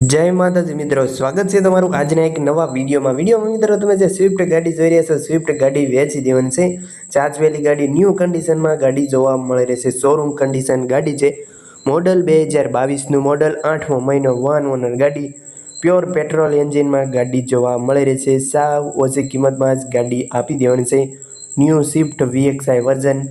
જય માતાજી મિત્રો, સ્વાગત છે તમારું આજના એક નવા વિડીયોમાં. વિડીયોમાં મિત્રો તમે જે સ્વિફ્ટ ગાડી જોઈ રહ્યા છો સ્વિફ્ટ ગાડી વેચી દેવાની છે. ચાચવેલી ગાડી ન્યૂ કન્ડિશનમાં ગાડી જોવા મળી રહેશે શોરૂમ કન્ડિશન ગાડી છે. મોડલ બે હજાર બાવીસનું મોડલ આઠમો મહિનો વન ઓનર ગાડી. પ્યોર પેટ્રોલ એન્જિનમાં ગાડી જોવા મળી રહેશે સાવ ઓછી કિંમતમાં જ ગાડી આપી દેવાની છે. ન્યૂ સ્વિફ્ટ વીએક્સઆઈ વર્ઝન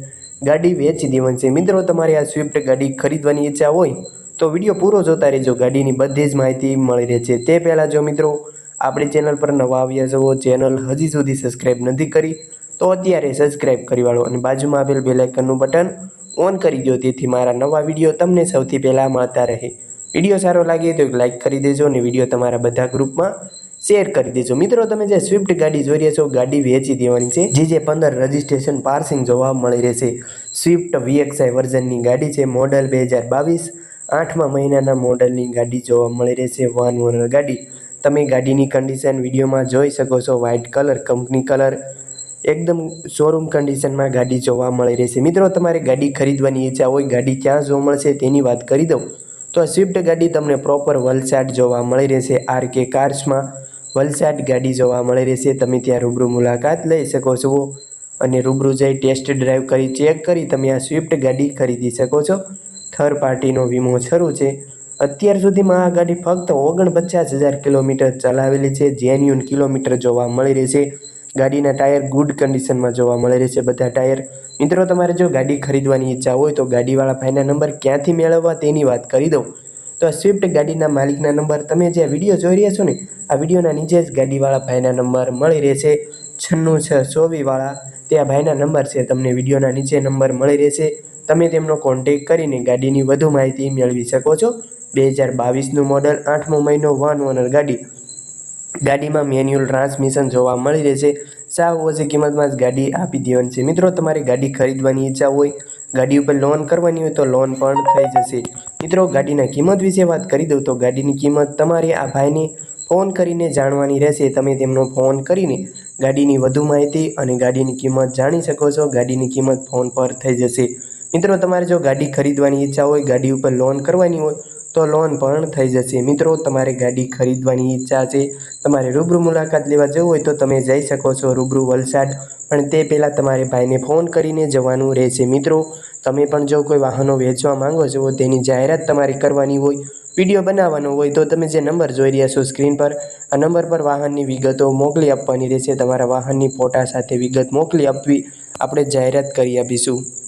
ગાડી વેચી દેવાની છે. મિત્રો, તમારે આ સ્વિફ્ટ ગાડી ખરીદવાની ઈચ્છા હોય તો વીડિયો પૂરો જોતા રહેજો. ગાડીની બધી જ માહિતી મળી રહે છે. તે પહેલાં જો મિત્રો, આપણી ચેનલ પર નવા આવ્યા છો, ચેનલ હજી સુધી સબસ્ક્રાઈબ નથી કરી, તો અત્યારે સબસ્ક્રાઈબ કરી વાળો અને બાજુમાં આપેલ બેલાઇકનનું બટન ઓન કરી દો. તેથી મારા નવા વીડિયો તમને સૌથી પહેલાં મળતા રહે. વીડિયો સારો લાગે તો એક લાઇક કરી દેજો અને વીડિયો તમારા બધા ગ્રુપમાં શેર કરી દેજો. મિત્રો, તમે જે સ્વિફ્ટ ગાડી જોઈ રહ્યા છો, ગાડી વેચી દેવાની છે. જે જે પંદર રજિસ્ટ્રેશન પાર્સિંગ જોવા મળી રહેશે સ્વિફ્ટ વીએક્સઆઈ વર્ઝનની ગાડી છે, મોડલ બે હજાર બાવીસ. આઠમા મહિનાના મોડલની ગાડી જોવા મળી રહેશે, વન ઓનર ગાડી. તમે ગાડીની કન્ડિશન વિડીયોમાં જોઈ શકો છો વ્હાઇટ કલર કંપની કલર એકદમ શોરૂમ કન્ડિશનમાં ગાડી જોવા મળી રહેશે. મિત્રો, તમારે ગાડી ખરીદવાની ઈચ્છા હોય, ગાડી ક્યાં જોવા મળશે તેની વાત કરી દઉં. તો સ્વિફ્ટ ગાડી તમને પ્રોપર વલસાડ જોવા મળી રહેશે આર કે કાર્સમાં વલસાડ ગાડી જોવા મળી રહેશે, તમે ત્યાં રૂબરૂ મુલાકાત લઈ શકો છો. અને રૂબરૂ જઈ ટેસ્ટ ડ્રાઈવ કરી ચેક કરી, તમે આ સ્વિફ્ટ ગાડી ખરીદી શકો છો. થર્ડ પાર્ટીનો વીમો શરૂ છે. અત્યાર સુધીમાં આ ગાડી ફક્ત ઓગણપચાસ હજાર કિલોમીટર ચલાવેલી છે. જેન્યુન કિલોમીટર જોવા મળી રહેશે ગાડીના ટાયર ગુડ કન્ડિશનમાં જોવા મળી રહેશે બધા ટાયર. મિત્રો, તમારે જો ગાડી ખરીદવાની ઈચ્છા હોય તો ગાડીવાળા ભાઈના નંબર ક્યાંથી મેળવવા તેની વાત કરી દઉં. તો આ સ્વિફ્ટ ગાડીના માલિકના નંબર તમે જે વીડિયો જોઈ રહ્યા છો ને, આ વિડીયોના નીચે જ ગાડીવાળા ભાઈના નંબર મળી રહેશે છન્નું છ ચોવીસવાળા તે આ ભાઈના નંબર છે. તમને વિડીયોના નીચે નંબર મળી રહેશે. તમે તેમનો કોન્ટેક કરીને ગાડીની વધુ માહિતી મેળવી શકો છો. બે હજાર બાવીસનું મોડલ આઠમો મહિનો વન ઓનર ગાડી. ગાડીમાં મેન્યુઅલ ટ્રાન્સમિશન જોવા મળી રહેશે. સાવ ઓછી કિંમતમાં જ ગાડી આપી દેવાની છે. મિત્રો, તમારે ગાડી ખરીદવાની ઈચ્છા હોય, ગાડી ઉપર લોન કરવાની હોય તો લોન પણ થઈ જશે. મિત્રો, ગાડીના કિંમત વિશે વાત કરી દઉં તો ગાડીની કિંમત તમારે આ ભાઈને ફોન કરીને જાણવાની રહેશે. તમે તેમનો ફોન કરીને ગાડીની વધુ માહિતી અને ગાડીની કિંમત જાણી શકો છો. ગાડીની કિંમત ફોન પર થઈ જશે. મિત્રો, તમારે જો ગાડી ખરીદવાની ઈચ્છા હોય, ગાડી ઉપર લોન કરવાની હોય, તો લોન પણ થઈ જશે. મિત્રો, તમારે ગાડી ખરીદવાની ઈચ્છા છે, તમારે રૂબરૂ મુલાકાત લેવા જવું હોય તો તમે જઈ શકો છો રૂબરૂ વલસાડ. પણ તે પહેલાં તમારે ભાઈને ફોન કરીને જવાનું રહેશે. મિત્રો, તમે પણ જો કોઈ વાહનો વેચવા માંગો છો, તેની જાહેરાત તમારે કરવાની હોય, વીડિયો બનાવવાનો હોય, તો તમે જે નંબર જોઈ રહ્યા છો સ્ક્રીન પર, આ નંબર પર વાહનની વિગતો મોકલી આપવાની રહેશે. તમારા વાહનની ફોટા સાથે વિગત મોકલી આપવી. આપણે જાહેરાત કરી આપીશું.